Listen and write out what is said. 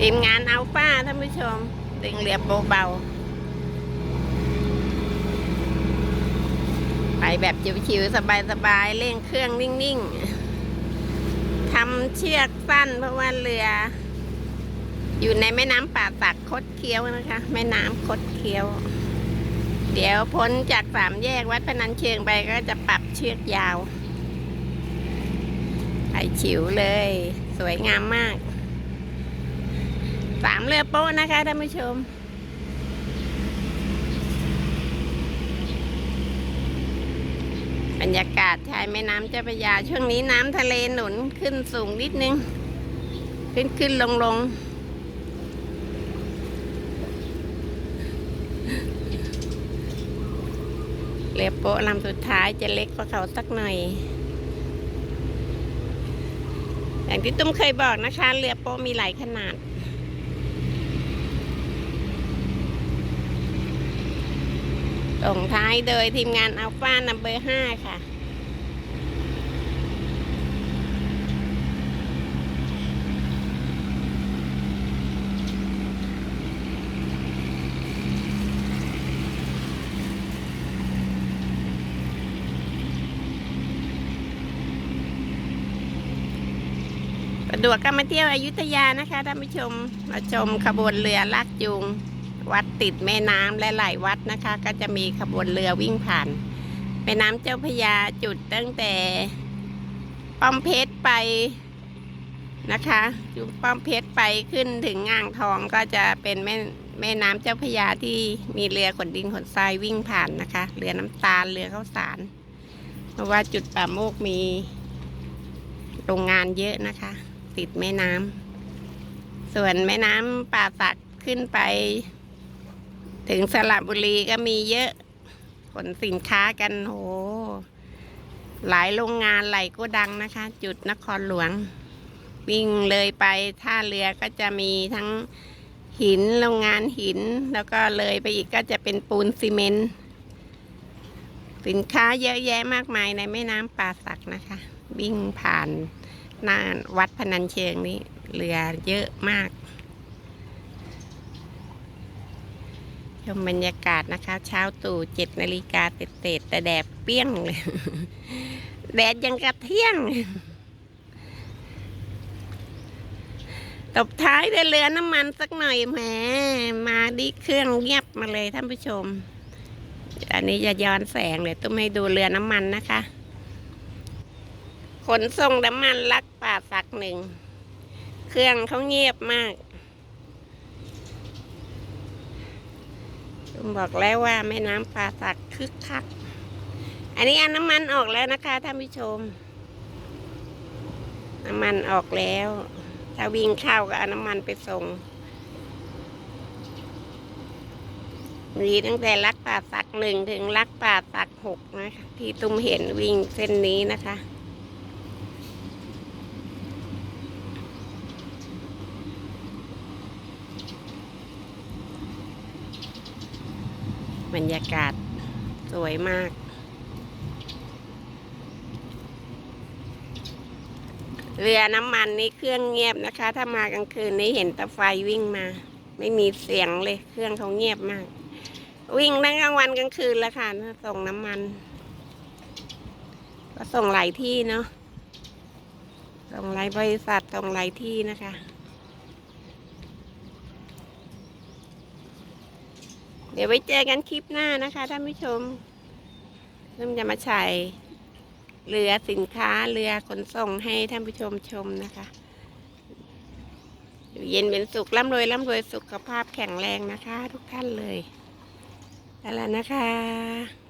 ทีมงานอัลฟาท่านผู้ชมดึงเรือเบาๆไปแบบชิวๆสบายๆเร่งเครื่องนิ่งๆทำเชือกสั้นเพราะว่าเรือ อยู่ในแม่น้ำป่าสักคดเคี้ยวนะคะ แม่น้ำคดเคี้ยว เดี๋ยวพ้นจากสามแยกวัดพนัญเชิงไปก็จะปรับเชือกยาวไอฉิวเลย สวยงามมาก สามเรือโป๊ะนะคะท่านผู้ชม บรรยากาศชายแม่น้ำเจ้าพระยา ช่วงนี้น้ำทะเลหนุนขึ้นสูงนิดนึง ขึ้นขึ้นลงลงเรือโป๊ะลำสุดท้ายจะเล็กกว่าเขาสักหน่อยอย่างที่ตุ้มเคยบอกนะคะ เรือโป๊ะมีหลายขนาด ส่งท้ายโดยทีมงานอัลฟานัมเบอร์ห้าค่ะ สะดวกก็มาเที่ยวอยุธยานะคะท่านผู้ชม มาชมขบวนเรือลากจูง วัดติดแม่น้ำและหลายวัดนะคะ ก็จะมีขบวนเรือวิ่งผ่าน แม่น้ำเจ้าพยาจุดตั้งแต่ป้อมเพชรไปนะคะจุดป้อมเพชรไปขึ้นถึงอ่างทองก็จะเป็นแม่แม่น้ำเจ้าพยาที่มีเรือขนดินขนทรายวิ่งผ่านนะคะ เรือน้ำตาลเรือข้าวสาร เพราะว่าจุดป่าโมกมีโรงงานเยอะนะคะ ติดแม่น้ำส่วนแม่น้ำป่าสักขึ้นไป ถึงสระบุรีก็มีเยอะขนสินค้ากันโห หลายโรงงานไหลก็ดังนะคะ จุดนครหลวง วิ่งเลยไปท่าเรือก็จะมีทั้งหินโรงงานหิน แล้วก็เลยไปอีกก็จะเป็นปูนซีเมนต์สินค้าเยอะแยะมากมายในแม่น้ำป่าสักนะคะ วิ่งผ่านหน้าวัดพนัญเชิงนี้เรือเยอะมาก ชมบรรยากาศนะคะ เช้าตู่เจ็ดนาฬิกาเต็ดแต่แดดเปรี้ยงเลยแดดยังกระเที่ยง ตบท้ายด้วยเรือน้ำมันสักหน่อยแหมมาดิเครื่องเงียบมาเลยท่านผู้ชม อันนี้จะย้อนแสงเลยต้องให้ดูเรือน้ำมันนะคะ ขนส่งน้ำมันลักป่าสักหนึ่ง เครื่องเขาเงียบมาก ผมบอกแล้วว่าแม่น้ำป่าสักคึกคัก อันนี้อันน้ำมันออกแล้วนะคะท่านผู้ชม น้ำมันออกแล้ว ถ้าวิ่งเข้าก็เอาน้ำมันไปส่งมีตั้งแต่ลักป่าสักหนึ่งถึงลักป่าสักหกนะคะที่ตุ้มเห็นวิ่งเส้นนี้นะคะ บรรยากาศสวยมาก เรือน้ำมันนี่เครื่องเงียบนะคะ ถ้ามากลางคืนนี้เห็นต่ไฟวิ่งมา ไม่มีเสียงเลยเครื่องเขาเงียบมาก วิ่งทั้งกลางวันกลางคืนแล้วค่ะส่งน้ำมัน ก็ส่งหลายที่เนาะส่งหลายบริษัทส่งหลายที่นะคะ เดี๋ยวไว้เจอกันคลิปหน้านะคะท่านผู้ชมเริ่มจะมาใช้เรือสินค้าเรือขนส่งให้ท่านผู้ชมชมนะคะอยู่เย็นเป็นสุขร่ำรวยร่ำรวยสุขภาพแข็งแรงนะคะ ทุกท่านเลยแล้วนะคะ